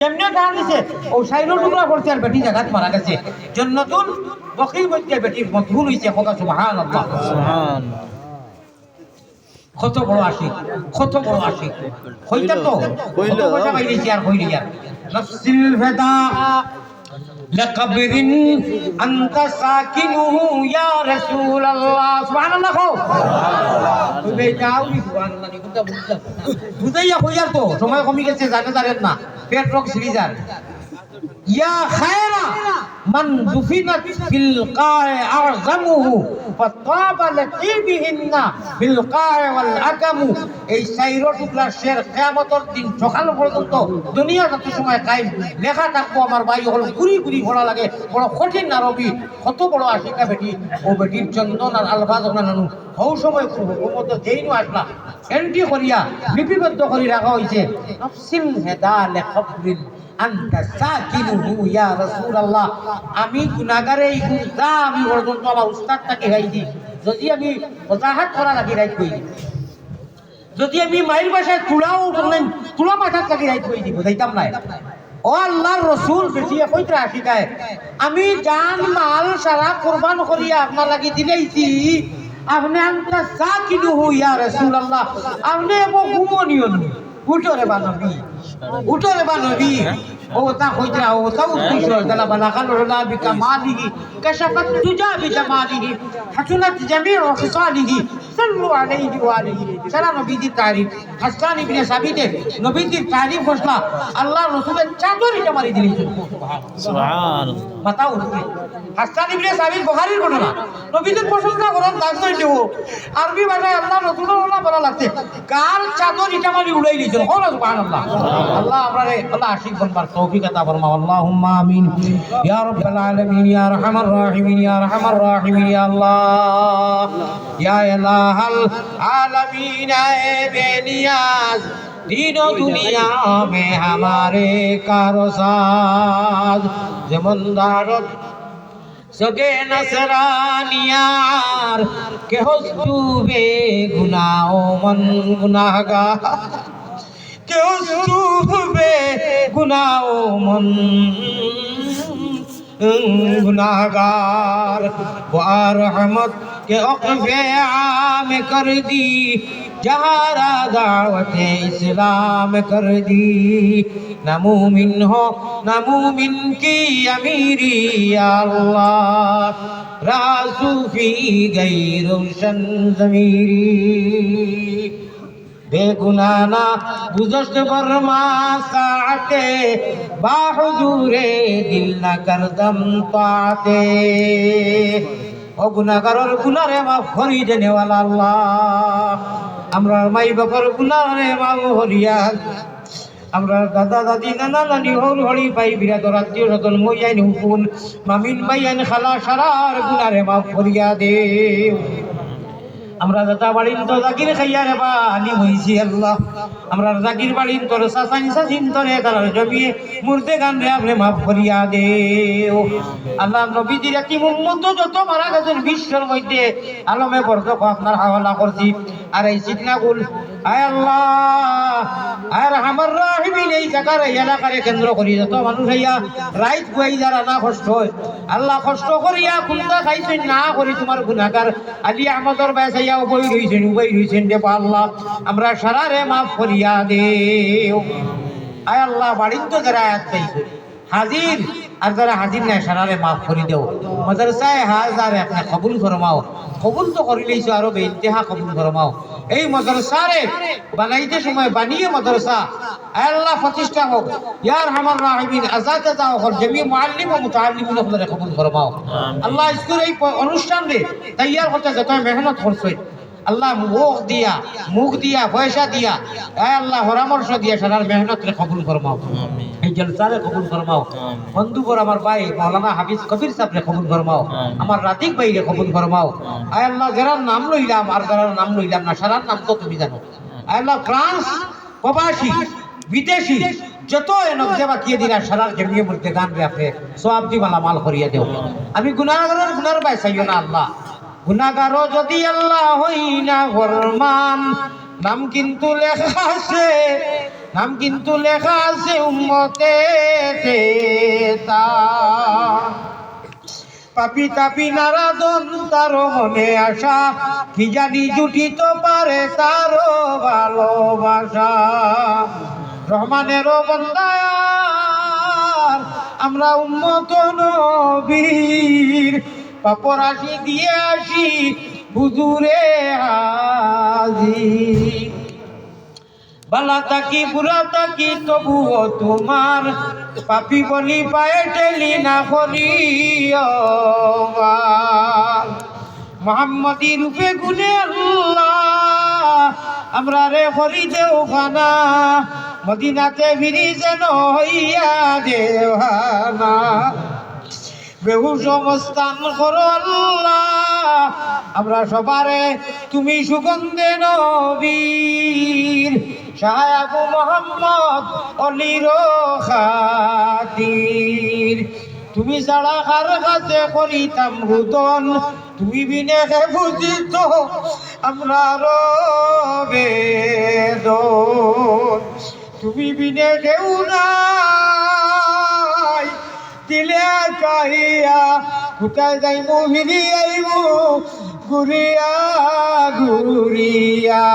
কেমনে টান দিছে ও সাইরো টুকরা করছে আর বেটি জাগাত মারা গেছে জন্নতুল বকির মধ্যে বেটির মধুল হইছে কথা সুবহানাল্লাহ সুবহান কত বড় আশিক কত বড় আশিক হইতা তো হইল। কত পয়সা পাইছি আর হইলি আর নফসিল ফেদা لقبر أنت ساكنه يا رسول الله سبحان الله বুঝাইয়া কইয়ার তো সময় কমি গেছে জানে জানেন না। পেট রোগ সিরিজার ইয়া খায়রা মান এই শের দিন সকাল পর্যন্ত দুনিয়া যত সময় লেখা থাকব, আমার ভাই হল গুড়ি গুড়ি পড়া লাগে, বড় কঠিন আরবি কত বড় আশিকা বেটি, ও বেটির চন্দন আর আলফাজ নানু। হৌ সময় হুকুমত যেই নু আসলা এন্ট্রি করিয়া লিপিবদ্ধ করে রাখা হয়েছে হেদা আন্তা সাকিনুহু ইয়া রাসূলুল্লাহ। আমি গুনাহগারে এই গুনাহ আমি পর্যন্ত আমার উস্তাদটাকে গাইছি যদি আমি ওজাহাত করা লাগি, রাইট কই যদি আমি মাইর বাসায় তুলাও উঠলেন তুলা মাথার লাগি, রাইট কই দিব? যাইতাম না ও আল্লাহর রসুল বেটিয়ে কইতে আশিকায় আমি জান, মাল সারা কোরবান করিয়া আপনার লাগি দিলেইছি আপনি আন্তা সাকিনুহু ইয়া রাসূলুল্লাহ। আপনি এমন ঘুমনিও উঠরে বানবি। উঠরে বানবি ও তা কইতে ও তা উদ্দেশ্য তালা বালাকাল উলা বিকামালিহি কাশাফাত তুজা বিজামালিহি হাসুনাত জামিউ খিসালিহি সাল্লু আলাইহি ওয়া আলিহি সারা নবীজির তারিফ হাসান ইবনে সাবিতে নবীজির তারিফ ঘোষণা আল্লাহ রাসূলের চাদর এটা মারি দিলেন। মাথা উঠবে হাসান ইবনে সাবিত বুখারীর ঘটনা। নবীজির প্রশংসা করেন তাজদই দেব আরবি ভাষায় আল্লাহ রাসূলুল্লাহ বলা লাগছে কার চাদর এটা মারি উড়াই দিয়েছেন? কোন সুবহানাল্লাহ। আল্লাহ আমরারে আল্লাহ আশিক বনবার তৌফিক আতা ফরমাও, আল্লাহুম্মা আমিন। ইয়া রাব্বাল আলামিন, ইয়া আরহামার রাহিমিন, ইয়া আরহামার রাহিমিন, ইয়া আল্লাহ। ইয়া ইলাহাল আলামিন, এ বেনিয়াজ। দিন দুনিয়া মে হামারে কারও সাজ যেমন দারত সগে নসরানিয়ার, কেহ ডুবে গুনাহ মন গুনাহগার। অশ্রুবে গুনাও মন গুনাগার রহমত কে অকবে আমে কর দি, যাহারা দাওয়াতে ইসলাম কর দি। নামুমিন হো নামুমিন কি আমিরি আল্লাহ? রাসুফি গই রোশন জমিরি। বেগুনানা বুঝস বর্মা সাতে বাহুজুরে দিল না করদম পাতে। ও গুনাহগারের গুনারে মাফ করি দেনেওয়ালা আল্লাহ। আমরা মাই বাবার গুনারে মাফ করিয়া, আমরা দাদা দাদি নানা নানি হল হরি পাই বিরাদর আত্মীয় স্বজন মইয়াইন হুকুন, মামিন মাইয়ান খালা সারার গুনারে মাফ করিয়া দেও। আমরা দাদা বাড়ির তো জাকির খাইয়া রে বা আনি হইছি আল্লাহ। আমরা জাকির বাড়ির তোর সাসান তোরে জমিয়ে মুর্দে গান রে আপনি মাফ করিয়া দেও। আল্লাহ নবীজির একটি যত মারা গেছেন বিশ্বের মধ্যে, আলমে বর্ধক আপনার করছি। আর এই আয় আল্লাহ আর আমার রাহিমিন, এই জায়গার এই এলাকারে কেন্দ্র করি, যত মানুষ হইয়া রাইত গুয়াই যারা না কষ্ট হয়, আল্লাহ কষ্ট করিয়া কুন্দা খাইছেন, না করি তোমার গুণাগার আলী আহমদর বেসাইয়া বই রইছেন উবই রইছেন রে আল্লাহ আমরা সারা রে মাফ করিয়া দে আয় আল্লাহ, বাড়ির তো যারা আয়াত পাইছে হাজির, আর যারা হাজির নাই, সারারে মাফ করে দেও। মাদ্রাসায় হাজার আপনি কবুল ফরমাও। কবুল তো করে লইছো, আরও বেইন্তেহা কবুল ফরমাও। এই মাদ্রাসারে বানাইতে সময় বানিয়ে মাদ্রাসা আল্লাহ প্রতিষ্ঠা হোক। ইয়ার হামার রাহিমিন আজাদ দাও হোক জমি মুআল্লিম ও মুতাআল্লিমিন আপনারা কবুল ফরমাও। আল্লাহ স্কুল এই অনুষ্ঠান রে তৈয়ার করতে যত মেহনত করছে আল্লাহ মুখ দিয়া মুখ দিয়া পয়সা দিয়া আয় আল্লাহ পরামর্শ দিয়া সারার মেহনত রে কবুল ফরমাও। এই জলসারে কবুল ফরমাও। বন্ধুবর আমার ভাই মৌলানা হাফিজ কবির সাহেব রে কবুল ফরমাও। আমার রাতিক ভাই রে কবুল ফরমাও। আয় আল্লাহ যারা নাম লইলাম আর যারা নাম লইলাম না সারার নাম তো তুমি জানো। আয় আল্লাহ ফ্রান্স প্রবাসী বিদেশি, যত এনক দেবা কিয়ে দিলা সারার জমিয়ে বলতে গান রে আপনি, সব দিবালা মাল করিয়া দেও। আমি গুনাহগারের গুনার ভাই চাইও না আল্লাহ। গুনাহগারও যদি আল্লাহ হই না ফরমান, নাম কিন্তু লেখা আছে, নাম কিন্তু লেখা আছে উম্মতে পাপি তাপি নারাদন তার মনে আশা, কি জানি জুটিত পারে তারও ভালোবাসা। রহমানেরও বন্দায়ার আমরা উন্মত নবীর। পাপরাশি দিয়ে আসি বুজুরে হাজির। বালা তাকি, বুড়া তাকি, তবুও তোমার পাপি বলি পায়ে টেলি না করি মোহাম্মদী রূপে গুনে আল্লাহ, আমরা রে হরি দেও খানা মদিনাতে ফিরি যেন হইয়া দেওয়ানা। বেহু সমস্থান করো আল্লাহ। আমরা সবারে তুমি সুগন্ধে নবীর। শাহ আবু মোহাম্মদ অলির খাতির। তুমি ছাড়া কার কাছে করিতাম রুদন। তুমি বিনে হে বুঝিত আমরা বেদন তুমি বিনে কেউ নাই। দিলে কাহিয়া কোথায় যাইমু ফিরি আইব ঘুরিয়া ঘুরিয়া।